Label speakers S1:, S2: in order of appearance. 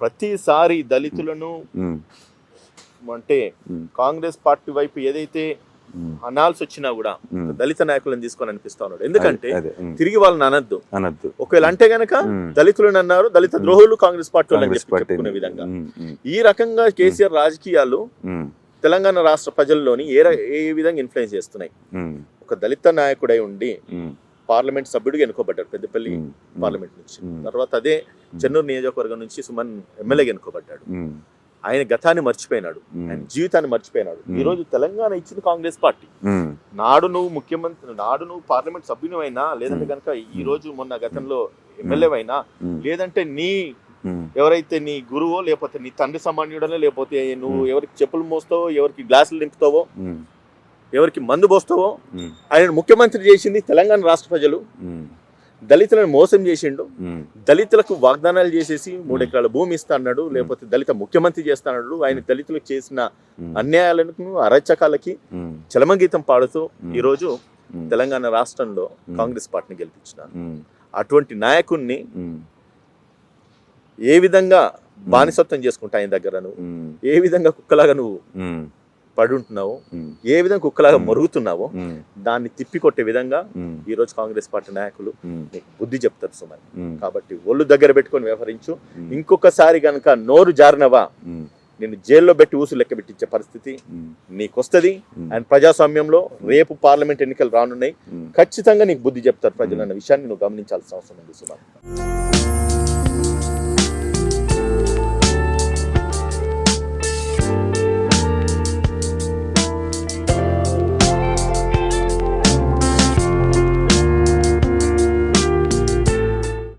S1: ప్రతిసారి దళితులను అంటే కాంగ్రెస్ పార్టీ వైపు ఏదైతే అనాల్సి వచ్చినా కూడా. దళిత నాయకులను తీసుకొని అనిపిస్తా ఉన్నాడు. ఎందుకంటే తిరిగి వాళ్ళని అనద్దు.
S2: అనద్దు.
S1: ఒకవేళ అంటే గనక. దళితులను అన్నారు దళిత ద్రోహులు కాంగ్రెస్ పార్టీ వాళ్ళని చెప్పుకునే విధంగా. ఈ రకంగా కేసీఆర్ రాజకీయాలు తెలంగాణ రాష్ట్ర ప్రజల్లోని ఏ ఏ విధంగా ఇన్ఫ్లుయెన్స్ చేస్తున్నాయి? ఒక దళిత నాయకుడై ఉండి పార్లమెంట్ సభ్యుడిగా ఎన్నుకోబడ్డాడు పెద్దపల్లి పార్లమెంట్ నుంచి. తర్వాత అదే చెన్నూరు నియోజకవర్గం నుంచి సుమన్ ఎమ్మెల్యేగా ఎన్నుకోబడ్డాడు. ఆయన గతాన్ని మర్చిపోయినాడు. ఆయన జీవితాన్ని మర్చిపోయినాడు. ఈ రోజు తెలంగాణ ఇచ్చింది కాంగ్రెస్ పార్టీ. నాడు నువ్వు ముఖ్యమంత్రి నాడు నువ్వు పార్లమెంట్ సభ్యుని అయినా లేదంటే కనుక ఈ రోజు మొన్న గతంలో ఎమ్మెల్యే అయినా
S2: ఉమ్,
S1: లేదంటే నీ ఎవరైతే నీ గురువో లేకపోతే నీ తండ్రి సమాన్యుడనో లేకపోతే నువ్వు ఎవరికి చెప్పులు మోస్తావో ఎవరికి గ్లాసులు నింపుతావో ఎవరికి మందు పోస్తావో ఆయన ముఖ్యమంత్రి చేసింది తెలంగాణ రాష్ట్ర ప్రజలు. దళితులను మోసం చేసిండు. దళితులకు వాగ్దానాలు చేసేసి మూడు ఎకరాల భూమి ఇస్తా అన్నాడు. లేకపోతే దళిత ముఖ్యమంత్రి చేస్తా అన్నాడు. ఆయన దళితులకు చేసిన
S2: ఉమ్,
S1: అన్యాయాలకు అరాచకాలకి చలమగీతం పాడుతూ. ఈరోజు తెలంగాణ రాష్ట్రంలో కాంగ్రెస్ పార్టీని గెలిపించినారు.
S2: ఉమ్,
S1: అటువంటి నాయకుణ్ణి ఏ విధంగా బానిసత్వం చేసుకుంటా ఆయన దగ్గర నువ్వు? ఏ విధంగా కుక్కలాగా నువ్వు? పడుంటున్నావు ఏ విధంగా కుక్కలాగా మరుగుతున్నావో దాన్ని తిప్పికొట్టే విధంగా
S2: ఉమ్,
S1: ఈ రోజు కాంగ్రెస్ పార్టీ నాయకులు నీకు బుద్ధి చెప్తారు సుమన్.
S2: ఉమ్,
S1: కాబట్టి ఒళ్ళు దగ్గర పెట్టుకొని వ్యవహరించు. ఇంకొకసారి గనక నోరు జారినవా నేను జైల్లో పెట్టి ఊసు లెక్క పెట్టించే పరిస్థితి నీకొస్తుంది. అండ్ ప్రజాస్వామ్యంలో రేపు పార్లమెంట్ ఎన్నికలు రానున్నాయి. ఖచ్చితంగా నీకు బుద్ధి చెప్తారు ప్రజలు అన్న విషయాన్ని నువ్వు గమనించాల్సిన అవసరం ఉంది సుమన్.